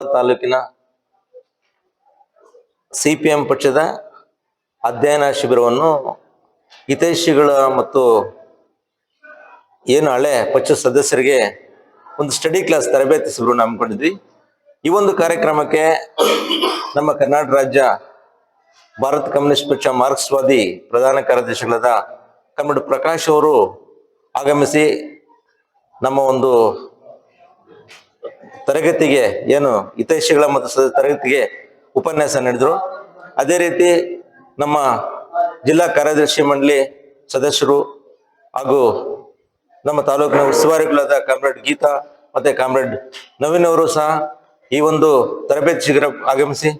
ತಾಲೂಕಿನ ಸಿಪಿಎಂ ಪಕ್ಷದ ಅಧ್ಯಯನ ಶಿಬಿರವನ್ನು ಹಿತೈಷಿಗಳ ಮತ್ತು ಏನು ಹಳೆ ಪಕ್ಷ ಸದಸ್ಯರಿಗೆ ಒಂದು ಸ್ಟಡಿ ಕ್ಲಾಸ್ ತರಬೇತಿ ಶಿಬಿರವನ್ನು ಹಮ್ಮಿಕೊಂಡಿದ್ವಿ. ಈ ಒಂದು ಕಾರ್ಯಕ್ರಮಕ್ಕೆ ನಮ್ಮ ಕರ್ನಾಟಕ ರಾಜ್ಯ ಭಾರತ ಕಮ್ಯುನಿಸ್ಟ್ ಪಕ್ಷ ಮಾರ್ಕ್ಸ್ವಾದಿ ಪ್ರಧಾನ ಕಾರ್ಯದರ್ಶಿಗಳಾದ ಕಮ್ಮಡ್ ಪ್ರಕಾಶ್ ಅವರು ಆಗಮಿಸಿ ನಮ್ಮ ಒಂದು ತರಗತಿಗೆ ಏನು ಹಿತೈಷಿಗಳ ಮತ್ತು ತರಗತಿಗೆ ಉಪನ್ಯಾಸ ನೀಡಿದ್ರು. ಅದೇ ರೀತಿ ನಮ್ಮ ಜಿಲ್ಲಾ ಕಾರ್ಯದರ್ಶಿ ಮಂಡಳಿ ಸದಸ್ಯರು ಹಾಗೂ ನಮ್ಮ ತಾಲೂಕಿನ ಉಸ್ತುವಾರಿಗಳಾದ ಕಾಮ್ರೇಡ್ ಗೀತಾ ಮತ್ತೆ ಕಾಮ್ರೇಡ್ ನವೀನ್ ಅವರು ಸಹ ಈ ಒಂದು ತರಬೇತಿ ಶಿಬಿರ ಆಗಮಿಸಿ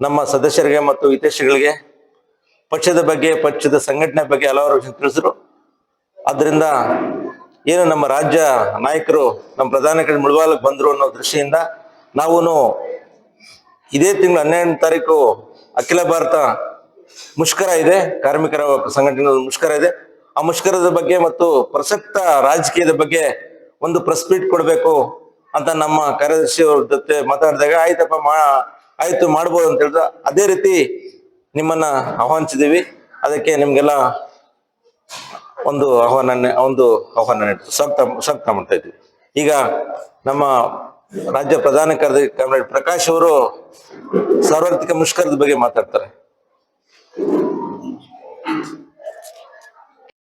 ನಮ್ಮ ಸದಸ್ಯರಿಗೆ ಮತ್ತು ಹಿತೈಷಿಗಳಿಗೆ ಪಕ್ಷದ ಬಗ್ಗೆ, ಪಕ್ಷದ ಸಂಘಟನೆ ಬಗ್ಗೆ ಹಲವಾರು ತಿಳಿಸಿದ್ರು. ಅದರಿಂದ ಏನು ನಮ್ಮ ರಾಜ್ಯ ನಾಯಕರು, ನಮ್ಮ ಪ್ರಧಾನ ಕಡೆ ಮುಳುಗಾಲಕ್ಕೆ ಬಂದರು ಅನ್ನೋ ದೃಷ್ಟಿಯಿಂದ ನಾವು ಇದೇ ತಿಂಗಳು ಹನ್ನೆರಡನೇ ತಾರೀಕು ಅಖಿಲ ಭಾರತ ಮುಷ್ಕರ ಇದೆ. ಕಾರ್ಮಿಕರ ಸಂಘಟನೆ ಮುಷ್ಕರ ಇದೆ. ಆ ಮುಷ್ಕರದ ಬಗ್ಗೆ ಮತ್ತು ಪ್ರಸಕ್ತ ರಾಜಕೀಯದ ಬಗ್ಗೆ ಒಂದು ಪ್ರೆಸ್ ಮೀಟ್ ಕೊಡಬೇಕು ಅಂತ ನಮ್ಮ ಕಾರ್ಯದರ್ಶಿ ಅವ್ರ ಜೊತೆ ಮಾತಾಡಿದಾಗ ಆಯ್ತಪ್ಪ, ಮಾ, ಆಯ್ತು, ಮಾಡ್ಬೋದು ಅಂತ ಹೇಳಿದ್ರು. ಅದೇ ರೀತಿ ನಿಮ್ಮನ್ನ ಆಹ್ವಾನಿಸಿದೀವಿ ಅದಕ್ಕೆ ನಿಮ್ಗೆಲ್ಲ ಒಂದು ಆಹ್ವಾನ ಒಂದು ಆಹ್ವಾನ ಸಕ್ತ ಸಕ್ತ ಮಾಡ್ತಾ ಇದ್ವಿ. ಈಗ ನಮ್ಮ ರಾಜ್ಯ ಪ್ರಧಾನ ಕಾರ್ಯದರ್ಶಿ ಕಾಮ್ರೇಡ್ ಪ್ರಕಾಶ್ ಅವರು ಸಾರ್ವತ್ರಿಕ ಮುಷ್ಕರದ ಬಗ್ಗೆ ಮಾತಾಡ್ತಾರೆ.